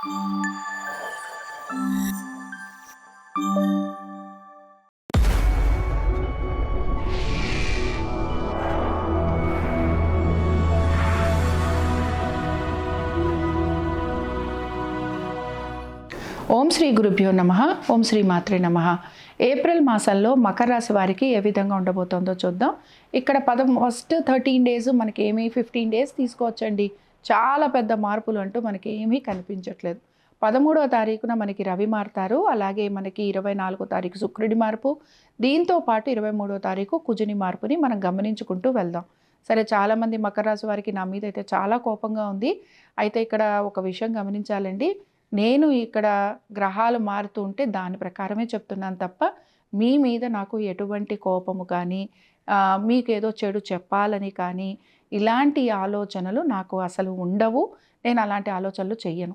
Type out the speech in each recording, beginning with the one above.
ఓం శ్రీ గురుభ్యో నమ. ఓం శ్రీ మాత్రే నమ. ఏప్రిల్ మాసంలో మకర రాశి వారికి ఏ విధంగా ఉండబోతోందో చూద్దాం. ఇక్కడ పద ఫస్ట్ థర్టీన్ డేస్ మనకి ఏమి ఫిఫ్టీన్ డేస్ తీసుకోవచ్చండి. చాలా పెద్ద మార్పులు అంటూ మనకి ఏమీ కనిపించట్లేదు. పదమూడవ తారీఖున మనకి రవి మారుతారు. అలాగే మనకి ఇరవై నాలుగో తారీఖు శుక్రుడి మార్పు. దీంతో పాటు ఇరవై మూడో తారీఖు కుజుని మార్పుని మనం గమనించుకుంటూ వెళ్దాం. సరే చాలామంది మకర రాశి వారికి నా మీద అయితే చాలా కోపంగా ఉంది. అయితే ఇక్కడ ఒక విషయం గమనించాలండి. నేను ఇక్కడ గ్రహాలు మారుతూ ఉంటే దాని ప్రకారమే చెప్తున్నాను తప్ప మీ మీద నాకు ఎటువంటి కోపము కానీ మీకు మీకేదో చెడు చెప్పాలని కానీ ఇలాంటి ఆలోచనలు నాకు అసలు ఉండవు. నేను అలాంటి ఆలోచనలు చెయ్యను.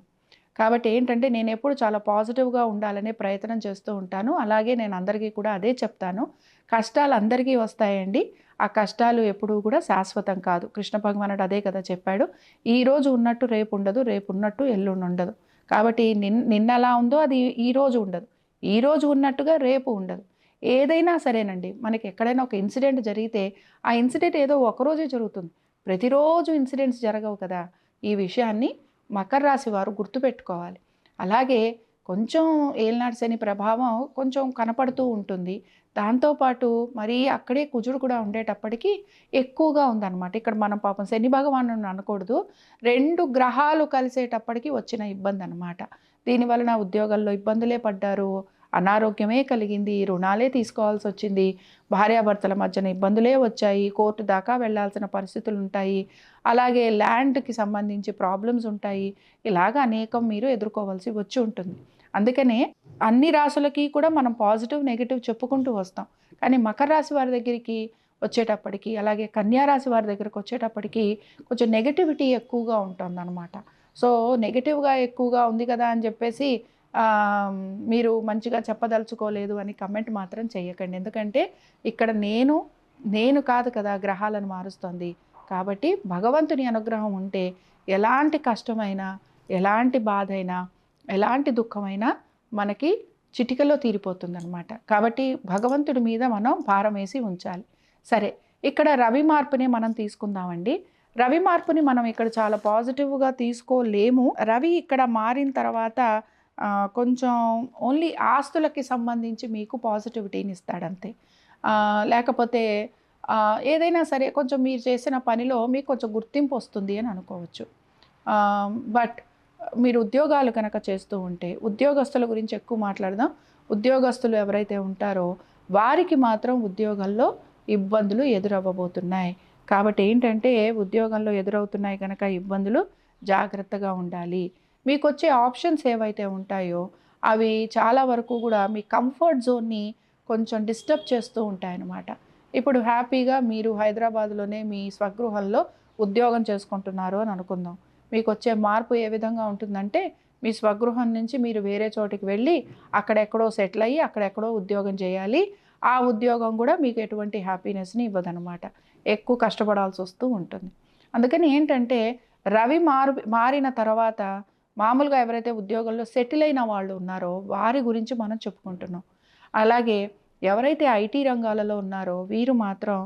కాబట్టి ఏంటంటే నేను ఎప్పుడు చాలా పాజిటివ్గా ఉండాలనే ప్రయత్నం చేస్తూ ఉంటాను. అలాగే నేను అందరికీ కూడా అదే చెప్తాను. కష్టాలు అందరికీ వస్తాయండి. ఆ కష్టాలు ఎప్పుడూ కూడా శాశ్వతం కాదు. కృష్ణ భగవానుడు అదే కదా చెప్పాడు. ఈరోజు ఉన్నట్టు రేపు ఉండదు రేపు ఉన్నట్టు ఎల్లుండి ఉండదు. కాబట్టి నిన్ నిన్న ఎలా ఉందో అది ఈరోజు ఉండదు. ఈ రోజు ఉన్నట్టుగా రేపు ఉండదు. ఏదైనా సరేనండి. మనకి ఎక్కడైనా ఒక ఇన్సిడెంట్ జరిగితే ఆ ఇన్సిడెంట్ ఏదో ఒకరోజే జరుగుతుంది. ప్రతిరోజు ఇన్సిడెంట్స్ జరగవు కదా. ఈ విషయాన్ని మకర రాశి వారు గుర్తుపెట్టుకోవాలి. అలాగే కొంచెం ఏలినాటి శని ప్రభావం కొంచెం కనపడుతూ ఉంటుంది. దాంతోపాటు మరీ అక్కడే కుజుడు కూడా ఉండేటప్పటికీ ఎక్కువగా ఉందన్నమాట. ఇక్కడ మనం పాపం శని భగవాను అనకూడదు. రెండు గ్రహాలు కలిసేటప్పటికి వచ్చిన ఇబ్బంది అనమాట దీనివలన ఉద్యోగాల్లో ఇబ్బందులే పడ్డారు. అనారోగ్యమే కలిగింది రుణాలే తీసుకోవాల్సి వచ్చింది భార్యాభర్తల మధ్యన ఇబ్బందులే వచ్చాయి కోర్టు దాకా వెళ్ళాల్సిన పరిస్థితులు ఉంటాయి అలాగే ల్యాండ్కి సంబంధించి ప్రాబ్లమ్స్ ఉంటాయి. ఇలాగ అనేకం మీరు ఎదుర్కోవాల్సి వచ్చి ఉంటుంది. అందుకనే అన్ని రాసులకి కూడా మనం పాజిటివ్ నెగిటివ్ చెప్పుకుంటూ వస్తాం. కానీ మకర రాశి వారి దగ్గరికి వచ్చేటప్పటికి అలాగే కన్యారాశి వారి దగ్గరకు వచ్చేటప్పటికి కొంచెం నెగటివిటీ ఎక్కువగా ఉంటుంది అనమాట సో నెగటివ్గా ఎక్కువగా ఉంది కదా అని చెప్పేసి మీరు మంచిగా చెప్పదలుచుకోలేదు అని కమెంట్ మాత్రం చేయకండి ఎందుకంటే ఇక్కడ నేను నేను కాదు కదా గ్రహాలను మారుస్తుంది. కాబట్టి భగవంతుని అనుగ్రహం ఉంటే ఎలాంటి కష్టమైనా ఎలాంటి బాధ అయినా ఎలాంటి దుఃఖమైనా మనకి చిటికలో తీరిపోతుంది అనమాట కాబట్టి భగవంతుడి మీద మనం భారం వేసి ఉంచాలి. సరే ఇక్కడ రవి మార్పునే మనం తీసుకుందామండి. రవి మార్పుని మనం ఇక్కడ చాలా పాజిటివ్గా తీసుకోలేము. రవి ఇక్కడ మారిన తర్వాత కొంచెం ఓన్లీ ఆస్తులకి సంబంధించి మీకు పాజిటివిటీని ఇస్తాడంతే. లేకపోతే ఏదైనా సరే కొంచెం మీరు చేసిన పనిలో మీకు కొంచెం గుర్తింపు వస్తుంది అని అనుకోవచ్చు. బట్ మీరు ఉద్యోగాలు కనుక చేస్తూ ఉంటే ఉద్యోగస్తుల గురించి ఎక్కువ మాట్లాడదాం. ఉద్యోగస్తులు ఎవరైతే ఉంటారో వారికి మాత్రం ఉద్యోగంలో ఇబ్బందులు ఎదురవ్వబోతున్నాయి. కాబట్టి ఏంటంటే ఉద్యోగంలో ఎదురవుతున్నాయి కనుక ఇబ్బందులు జాగ్రత్తగా ఉండాలి. మీకు వచ్చే ఆప్షన్స్ ఏవైతే ఉంటాయో అవి చాలా వరకు కూడా మీ కంఫర్ట్ జోన్ని కొంచెం డిస్టర్బ్ చేస్తూ ఉంటాయన్నమాట. ఇప్పుడు హ్యాపీగా మీరు హైదరాబాద్లోనే మీ స్వగృహంలో ఉద్యోగం చేసుకుంటున్నారు అని అనుకుందాం. మీకు వచ్చే మార్పు ఏ విధంగా ఉంటుందంటే మీ స్వగృహం నుంచి మీరు వేరే చోటికి వెళ్ళి అక్కడెక్కడో సెటిల్ అయ్యి అక్కడెక్కడో ఉద్యోగం చేయాలి. ఆ ఉద్యోగం కూడా మీకు ఎటువంటి హ్యాపీనెస్ని ఇవ్వదనమాట ఎక్కువ కష్టపడాల్సి వస్తూ ఉంటుంది. అందుకని ఏంటంటే రవి మారు మారిన తర్వాత మామూలుగా ఎవరైతే ఉద్యోగంలో సెటిల్ అయిన వాళ్ళు ఉన్నారో వారి గురించి మనం చెప్పుకుంటున్నాం. అలాగే ఎవరైతే ఐటీ రంగాలలో ఉన్నారో వీరు మాత్రం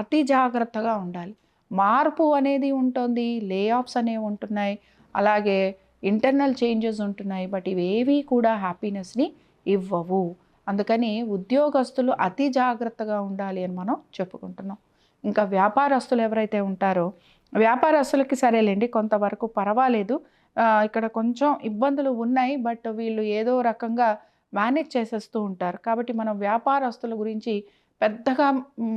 అతి జాగ్రత్తగా ఉండాలి. మార్పు అనేది ఉంటుంది లే ఆఫ్స్ అనేవి ఉంటున్నాయి అలాగే ఇంటర్నల్ చేంజెస్ ఉంటున్నాయి బట్ ఇవేవి కూడా హ్యాపీనెస్ని ఇవ్వవు. అందుకని ఉద్యోగస్తులు అతి జాగ్రత్తగా ఉండాలి అని మనం చెప్పుకుంటున్నాం. ఇంకా వ్యాపారస్తులు ఎవరైతే ఉంటారో వ్యాపారస్తులకి సరేలేండి కొంతవరకు పర్వాలేదు. ఇక్కడ కొంచెం ఇబ్బందులు ఉన్నాయి బట్ వీళ్ళు ఏదో రకంగా మేనేజ్ చేసేస్తూ ఉంటారు. కాబట్టి మనం వ్యాపారస్తుల గురించి పెద్దగా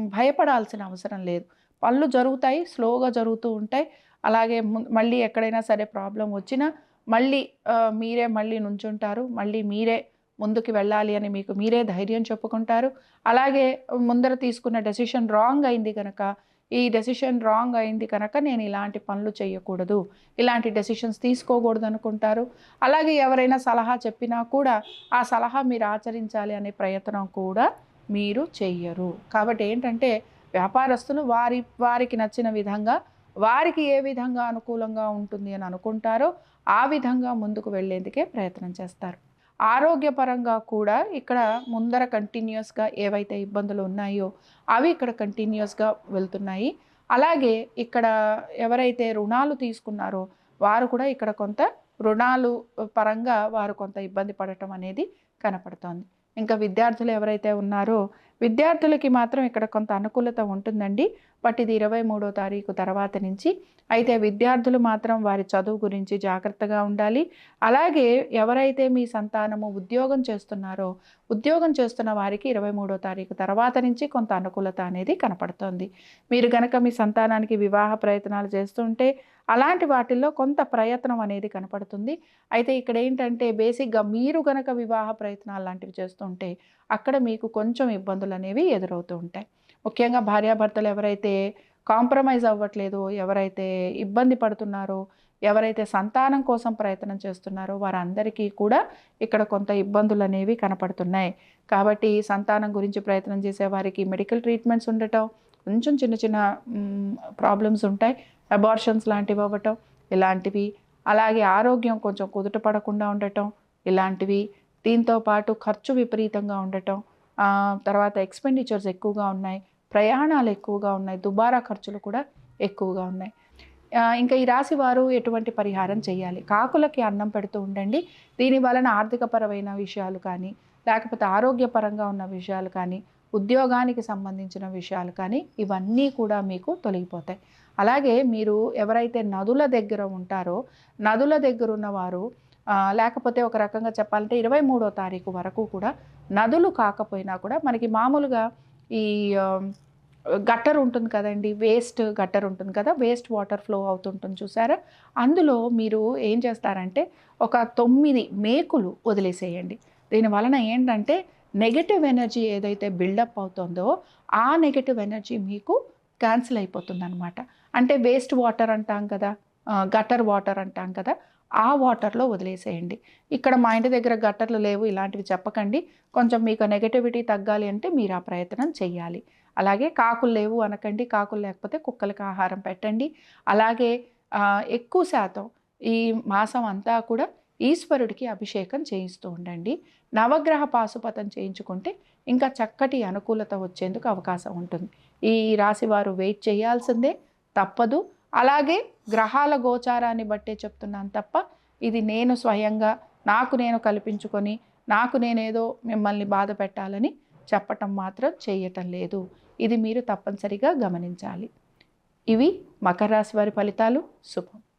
భయపడాల్సిన అవసరం లేదు. పనులు జరుగుతాయి స్లోగా జరుగుతూ ఉంటాయి. అలాగే ము- మళ్ళీ ఎక్కడైనా సరే ప్రాబ్లం వచ్చినా మళ్ళీ మీరే మళ్ళీ నుంచుంటారు. మళ్ళీ మీరే ముందుకు వెళ్ళాలి అని మీకు మీరే ధైర్యం చెప్పుకుంటారు. అలాగే ముందర తీసుకున్న డెసిషన్ రాంగ్ అయింది కనుక ఈ డెసిషన్ రాంగ్ అయింది కనుక నేను ఇలాంటి పనులు చేయకూడదు ఇలాంటి డెసిషన్స్ తీసుకోకూడదు అనుకుంటారు అలాగే ఎవరైనా సలహా చెప్పినా కూడా ఆ సలహా మీరు ఆచరించాలి అనే ప్రయత్నం కూడా మీరు చెయ్యరు. కాబట్టి ఏంటంటే వ్యాపారస్తులు వారి వారికి నచ్చిన విధంగా వారికి ఏ విధంగా అనుకూలంగా ఉంటుంది అని అనుకుంటారో ఆ విధంగా ముందుకు వెళ్ళేందుకే ప్రయత్నం చేస్తారు. ఆరోగ్యపరంగా కూడా ఇక్కడ ముందర కంటిన్యూస్గా ఏవైతే ఇబ్బందులు ఉన్నాయో అవి ఇక్కడ కంటిన్యూస్గా వెళ్తున్నాయి. అలాగే ఇక్కడ ఎవరైతే రుణాలు తీసుకున్నారో వారు కూడా ఇక్కడ కొంత రుణాలు పరంగా వారు కొంత ఇబ్బంది పడటం అనేది కనపడుతోంది. ఇంకా విద్యార్థులు ఎవరైతే ఉన్నారో విద్యార్థులకి మాత్రం ఇక్కడ కొంత అనుకూలత ఉంటుందండి. బట్ ఇది ఇరవై మూడో తారీఖు తర్వాత నుంచి అయితే విద్యార్థులు మాత్రం వారి చదువు గురించి జాగ్రత్తగా ఉండాలి. అలాగే ఎవరైతే మీ సంతానము ఉద్యోగం చేస్తున్నారో ఉద్యోగం చేస్తున్న వారికి ఇరవై మూడో తారీఖు తర్వాత నుంచి కొంత అనుకూలత అనేది కనపడుతోంది. మీరు కనుక మీ సంతానానికి వివాహ ప్రయత్నాలు చేస్తుంటే అలాంటి వాటిల్లో కొంత ప్రయత్నం అనేది కనపడుతుంది. అయితే ఇక్కడ ఏంటంటే బేసిక్గా మీరు గనక వివాహ ప్రయత్నాలు లాంటివి చేస్తుంటే అక్కడ మీకు కొంచెం ఇబ్బందులు అనేవి ఎదురవుతూ ఉంటాయి. ముఖ్యంగా భార్యాభర్తలు ఎవరైతే కాంప్రమైజ్ అవ్వట్లేదు ఎవరైతే ఇబ్బంది పడుతున్నారో ఎవరైతే సంతానం కోసం ప్రయత్నం చేస్తున్నారో వారందరికీ కూడా ఇక్కడ కొంత ఇబ్బందులు అనేవి కనపడుతున్నాయి. కాబట్టి సంతానం గురించి ప్రయత్నం చేసే వారికి మెడికల్ ట్రీట్మెంట్స్ ఉండటం కొంచెం చిన్న చిన్న ప్రాబ్లమ్స్ ఉంటాయి. అబార్షన్స్ లాంటివి అవ్వటం ఇలాంటివి. అలాగే ఆరోగ్యం కొంచెం కుదుట పడకుండా ఉండటం ఇలాంటివి. దీంతో పాటు ఖర్చు విపరీతంగా ఉండటం తర్వాత ఎక్స్పెండిచర్స్ ఎక్కువగా ఉన్నాయి ప్రయాణాలు ఎక్కువగా ఉన్నాయి దుబారా ఖర్చులు కూడా ఎక్కువగా ఉన్నాయి. ఇంకా ఈ రాశి వారు ఎటువంటి పరిహారం చేయాలి? కాకులకి అన్నం పెడుతూ ఉండండి. దీని వలన ఆర్థికపరమైన విషయాలు కానీ లేకపోతే ఆరోగ్యపరంగా ఉన్న విషయాలు కానీ ఉద్యోగానికి సంబంధించిన విషయాలు కానీ ఇవన్నీ కూడా మీకు తొలగిపోతాయి. అలాగే మీరు ఎవరైతే నదుల దగ్గర ఉంటారో నదుల దగ్గర ఉన్నవారు లేకపోతే ఒక రకంగా చెప్పాలంటే ఇరవై మూడో తారీఖు వరకు కూడా నదులు కాకపోయినా కూడా మనకి మామూలుగా ఈ గట్టర్ ఉంటుంది కదండి వేస్ట్ గట్టర్ ఉంటుంది కదా వేస్ట్ వాటర్ ఫ్లో అవుతుంటుంది చూసారా? అందులో మీరు ఏం చేస్తారంటే ఒక తొమ్మిది మేకులు వదిలేసేయండి. దీని వలన ఏంటంటే నెగటివ్ ఎనర్జీ ఏదైతే బిల్డప్ అవుతుందో ఆ నెగటివ్ ఎనర్జీ మీకు క్యాన్సిల్ అయిపోతుంది అనమాట అంటే వేస్ట్ వాటర్ అంటాం కదా గటర్ వాటర్ అంటాం కదా ఆ వాటర్లో వదిలేసేయండి. ఇక్కడ మా ఇంటి దగ్గర గట్టర్లు లేవు ఇలాంటివి చెప్పకండి. కొంచెం మీకు నెగటివిటీ తగ్గాలి అంటే మీరు ఆ ప్రయత్నం చేయాలి అలాగే కాకులు లేవు అనకండి కాకులు లేకపోతే కుక్కలకి ఆహారం పెట్టండి. అలాగే ఎక్కువ శాతం ఈ మాసం అంతా కూడా ఈశ్వరుడికి అభిషేకం చేయిస్తూ ఉండండి. నవగ్రహ పాశుపతం చేయించుకుంటే ఇంకా చక్కటి అనుకూలత వచ్చేందుకు అవకాశం ఉంటుంది. ఈ రాశి వారు వెయిట్ చేయాల్సిందే తప్పదు. అలాగే గ్రహాల గోచారాన్ని బట్టే చెప్తున్నాను తప్ప ఇది నేను స్వయంగా నాకు నేను కల్పించుకొని నాకు నేనేదో మిమ్మల్ని బాధ పెట్టాలని చెప్పటం మాత్రం చేయటం లేదు. ఇది మీరు తప్పనిసరిగా గమనించాలి. ఇవి మకర రాశి వారి ఫలితాలు. శుభం.